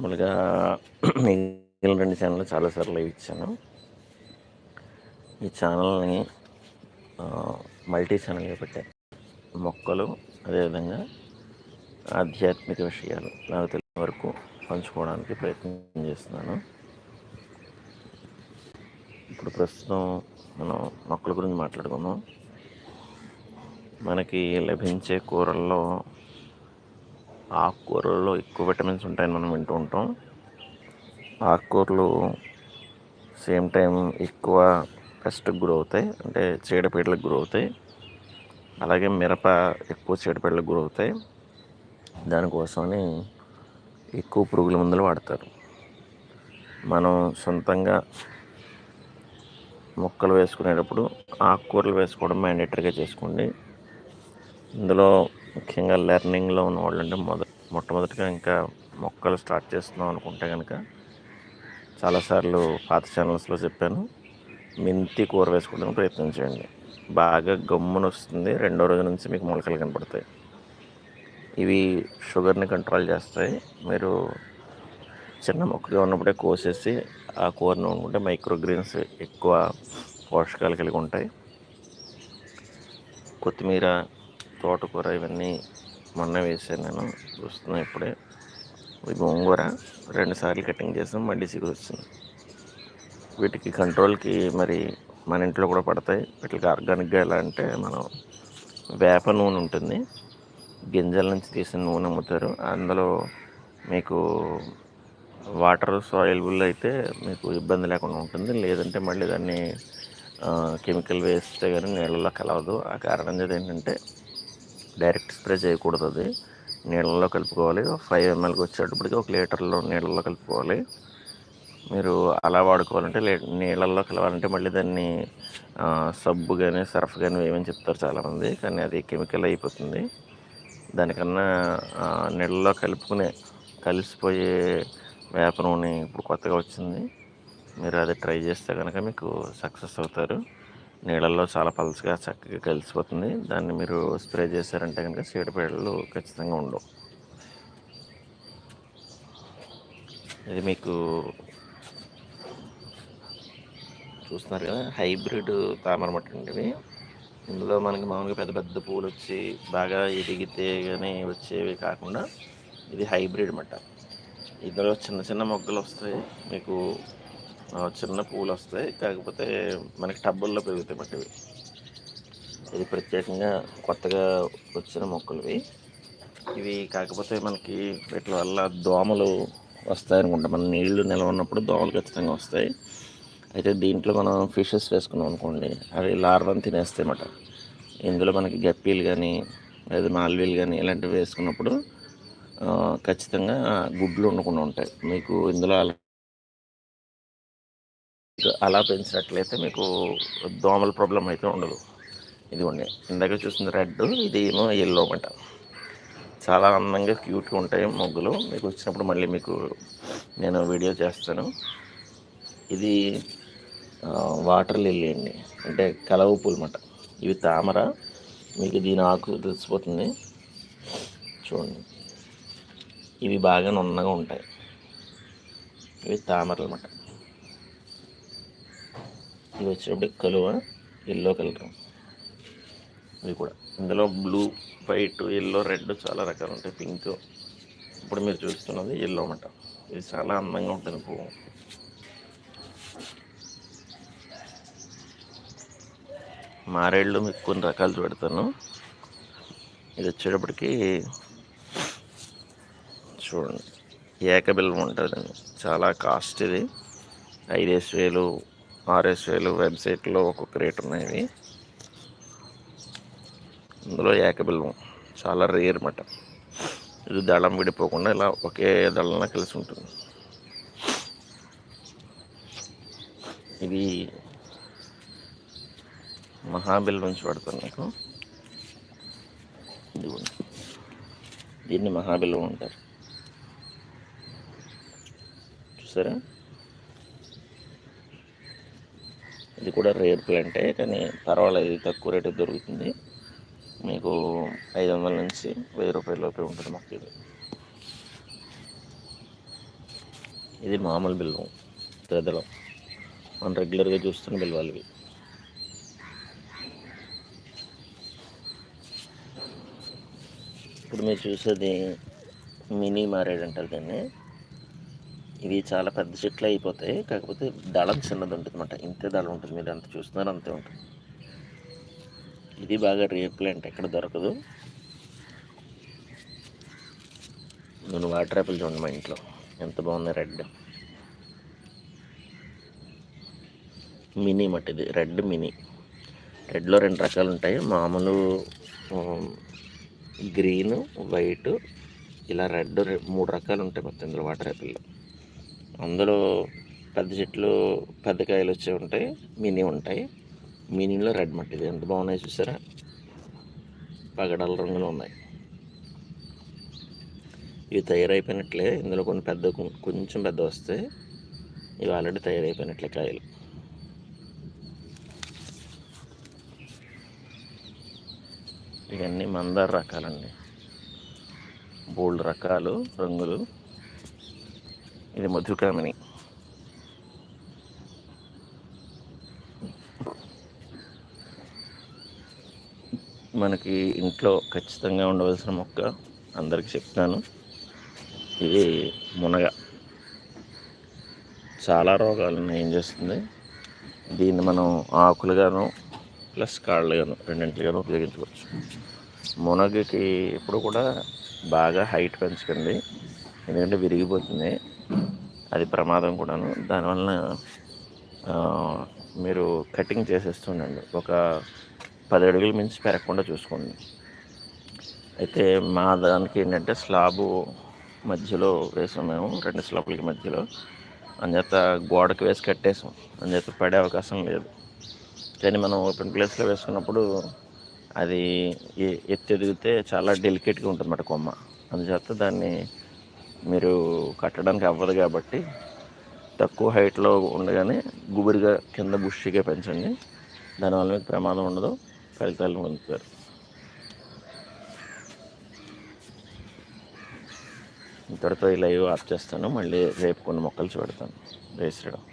మామూలుగా మిగిలిన రెండు ఛానల్ చాలాసార్లు లైవ్ ఇచ్చాను. ఈ ఛానల్ని మల్టీ ఛానల్గా పెట్టాను మొక్కలు అదేవిధంగా ఆధ్యాత్మిక విషయాలు నాకు తెలిసిన వరకు పంచుకోవడానికి ప్రయత్నం చేస్తున్నాను. ఇప్పుడు ప్రస్తుతం మనం మొక్కల గురించి మాట్లాడుకుందాం. మనకి లభించే కూరల్లో ఆకుకూరల్లో ఎక్కువ విటమిన్స్ ఉంటాయని మనం వింటూ ఉంటాం. ఆకుకూరలు సేమ్ టైం ఎక్కువ పెస్ట్కి గురి అవుతాయి అంటే చీడపీడలకు గురి అవుతాయి అలాగే మిరప ఎక్కువ చీడపీడలకు గురి అవుతాయి దానికోసమని ఎక్కువ పురుగుల మందులు వాడతారు. మనం సొంతంగా మొక్కలు వేసుకునేటప్పుడు ఆకుకూరలు వేసుకోవడం మ్యాండేటరీగా చేసుకోండి. ఇందులో ముఖ్యంగా లెర్నింగ్లో ఉన్న వాళ్ళు అంటే మొద మొట్టమొదటిగా ఇంకా మొక్కలు స్టార్ట్ చేస్తున్నాం అనుకుంటే కనుక చాలాసార్లు పాత ఛానల్స్లో చెప్పాను. మెంతి కూర వేసుకోవడానికి ప్రయత్నం చేయండి. బాగా గమ్మున వస్తుంది. రెండో రోజు నుంచి మీకు మొలకలు కనపడతాయి. ఇవి షుగర్ని కంట్రోల్ చేస్తాయి. మీరు చిన్న మొక్కగా ఉన్నప్పుడే కోసేసి ఆ కూరను వండుకుంటే మైక్రోగ్రీన్స్ ఎక్కువ పోషకాలు కలిగి ఉంటాయి. కొత్తిమీర తోటకూర ఇవన్నీ మొన్న వేసాను నేను. చూస్తున్నాను ఇప్పుడే. ఈ గోంగూర. రెండు సార్లు కటింగ్ చేసాం మళ్ళీ సిగురు వచ్చింది. వీటికి కంట్రోల్కి మరి మన ఇంట్లో కూడా పడతాయి. వీటికి ఆర్గానిక్గా ఎలా అంటే మనం వేప నూనె ఉంటుంది. గింజల నుంచి తీసిన నూనె అమ్ముతారు. అందులో మీకు వాటర్ సాయిల్బుల్ అయితే మీకు ఇబ్బంది లేకుండా ఉంటుంది. లేదంటే మళ్ళీ దాన్ని కెమికల్ వేస్తే కానీ నీళ్ళలో కలవదు. ఆ కారణం చేత ఏంటంటే డైరెక్ట్ స్ప్రే చేయకూడదు అది. నీళ్ళలో కలుపుకోవాలి. ఫైవ్ ఎంఎల్కి వచ్చేటప్పటికి ఒక లీటర్లో నీళ్ళలో కలుపుకోవాలి. మీరు అలా వాడుకోవాలంటే లే నీళ్ళల్లో కలవాలంటే మళ్ళీ దాన్ని సబ్బు కానీ సర్ఫ్ కానీ ఏమని చెప్తారు చాలామంది. కానీ అది కెమికల్ అయిపోతుంది. దానికన్నా నీళ్ళలో కలుపుకునే కలిసిపోయే వేప నూనె ఇప్పుడు కొత్తగా వచ్చింది. మీరు అది ట్రై చేస్తే కనుక మీకు సక్సెస్ అవుతారు. నీళ్ళల్లో చాలా పల్చగా చక్కగా కలిసిపోతుంది. దాన్ని మీరు స్ప్రే చేశారంటే కనుక చీడపీడలు ఖచ్చితంగా ఉండవు. ఇది మీకు చూస్తున్నారు కదా హైబ్రిడ్ తామర మట్టి అండి. ఇందులో మనకి మామూలుగా పెద్ద పెద్ద పూలు వచ్చి బాగా ఎదిగితే కానీ వచ్చేవి కాకుండా ఇది హైబ్రిడ్ మట్ట. ఇందులో చిన్న చిన్న మొగ్గలు వస్తాయి. మీకు చిన్న పూలు వస్తాయి. కాకపోతే మనకి టబ్బుల్లో పెరుగుతాయి మట్టివి ఇది ప్రత్యేకంగా కొత్తగా వచ్చిన మొక్కలు ఇవి కాకపోతే మనకి వీటి వల్ల దోమలు వస్తాయి అనుకుంటా. మన నీళ్ళు నిల్వ ఉన్నప్పుడు దోమలు ఖచ్చితంగా వస్తాయి. అయితే దీంట్లో మనం ఫిషెస్ వేసుకున్నాం అనుకోండి అవి లార్వని తినేస్తాయి అన్నమాట. ఇందులో మనకి గప్పీలు కానీ లేదా మాల్వీలు కానీ ఇలాంటివి వేసుకున్నప్పుడు ఖచ్చితంగా గుడ్లు ఉండకుండా ఉంటాయి. మీకు ఇందులో అలా పెంచినట్లయితే మీకు దోమల ప్రాబ్లం అయితే ఉండదు. ఇదిగోండి ఇందాక చూస్తుంది రెడ్ ఇది ఏమో ఎల్లో అనమాట చాలా అందంగా క్యూట్గా ఉంటాయి మొగ్గులు. మీకు వచ్చినప్పుడు మళ్ళీ మీకు నేను వీడియో చేస్తాను. ఇది వాటర్ లిల్లీ అండి. అంటే కలవ పూలు అన్నమాట ఇవి తామర మీకు దీని ఆకు తెలిసిపోతుంది. చూడండి. ఇవి బాగా నున్నగా ఉంటాయి. ఇవి తామరలు అన్నమాట ఇది వచ్చినప్పుడు కలువ ఎల్లో కలర్ ఇవి కూడా. ఇందులో బ్లూ వైట్ ఎల్లో రెడ్ చాలా రకాలు ఉంటాయి. పింక్ ఇప్పుడు మీరు చూస్తున్నది ఎల్లో అన్నమాట. ఇది చాలా అందంగా ఉంటుంది పువ్వు. మారేళ్ళు మీకు కొన్ని రకాలు పెడతాను ఇది వచ్చేటప్పటికి చూడండి. ఏకబిల్వం ఉంటుందండి చాలా కాస్ట్ ఇది ఐదేసి వేలు ఆర్ఎస్ఏలు వెబ్సైట్లో ఒక్కొక్క రేట్ ఉన్నాయి ఇందులో ఏకబిల్వం చాలా రేర్ మట. ఇది దళం విడిపోకుండా ఇలా ఒకే దళంలో కలిసి ఉంటుంది. ఇది మహాబిల్ నుంచి పడుతుంది మీకు ఇదిగోండి. దీన్ని మహాబిల్వం అంటారు. చూసారా? ఇది కూడా రేర్ ప్లాంటే కానీ పర్వాలేదు తక్కువ రేటు దొరుకుతుంది. మీకు ఐదు వందల నుంచి వెయ్యి రూపాయల లోపే ఉంటుంది మాకు ఇది. ఇది మామూలు బిల్వం పెదలం మనం రెగ్యులర్గా చూస్తున్న బిల్వాలు ఇవి ఇప్పుడు మీరు చూసేది మినీ మారేడు అంటారు దాన్ని. ఇవి చాలా పెద్ద చెట్లు అయిపోతాయి. కాకపోతే దళం చిన్నది ఉంటుంది అనమాట ఇంతే దళం ఉంటుంది. మీరు ఎంత చూస్తున్నారు అంతే ఉంటుంది. ఇది బాగా రేర్ ప్లాంట్. ఎక్కడ దొరకదు. నేను వాటర్ యాపిల్ చూడండి మా ఇంట్లో. ఎంత బాగుంది రెడ్. మినీ మట్టి ఇది. Red mini. రెడ్లో రెండు రకాలు ఉంటాయి. మామూలు గ్రీన్ వైట్ ఇలా రెడ్ మూడు రకాలు ఉంటాయి మొత్తం ఇందులో వాటర్ యాపిల్లో. అందులో పెద్ద చెట్లు పెద్ద కాయలు వచ్చే ఉంటాయి. మినీ ఉంటాయి. మినీలో రెడ్ మట్టి ఇది ఎంత బాగున్నాయి చూసారా? పగడాల రంగులో ఉన్నాయి. ఇవి తయారైపోయినట్లే. ఇందులో కొన్ని పెద్ద కొంచెం పెద్ద వస్తాయి ఇవి ఆల్రెడీ తయారైపోయినట్లే కాయలు. ఇవన్నీ మందార రకాలండి. బోల్డ్ రకాలు రంగులు. ఇది మధుకామిని మనకి ఇంట్లో ఖచ్చితంగా ఉండవలసిన మొక్క అందరికి చెప్తాను ఇది మునగ. చాలా రోగాలను ఏం చేస్తుంది? దీన్ని మనం ఆకులుగాను ప్లస్ కాళ్ళుగాను రెండింటిగాను ఉపయోగించుకోవచ్చు. మునగకి ఎప్పుడు కూడా బాగా హైట్ పెంచకండి. ఎందుకంటే విరిగిపోతుంది. అది ప్రమాదం కూడాను. దానివలన మీరు కటింగ్ చేసేస్తుండండి ఒక పది అడుగులు మించి పెరగకుండా చూసుకోండి. అయితే మా దానికి ఏంటంటే స్లాబు మధ్యలో వేసాం మేము రెండు స్లాబ్లకి మధ్యలో. అంచేత గోడకు వేసి కట్టేసాం. అంచేత పడే అవకాశం లేదు. కానీ మనం ఓపెన్ ప్లేస్లో వేసుకున్నప్పుడు అది ఎత్తి ఎదిగితే చాలా డెలికేట్గా ఉంటుంది అన్నమాట కొమ్మ. అందుచేత దాన్ని మీరు కట్టడానికి అవ్వదు కాబట్టి తక్కువ హైట్లో ఉండగానే గుబురుగా కింద బుష్గా పెంచండి. దానివల్ల మీకు ప్రమాదం ఉండదు. ఫలితాలు పొందుతారు. ఇంతటితో ఈ లైవ్ ఆఫ్ చేస్తాను. మళ్ళీ రేపు కొన్ని మొక్కలు చూడతాను జై శ్రీరామ్.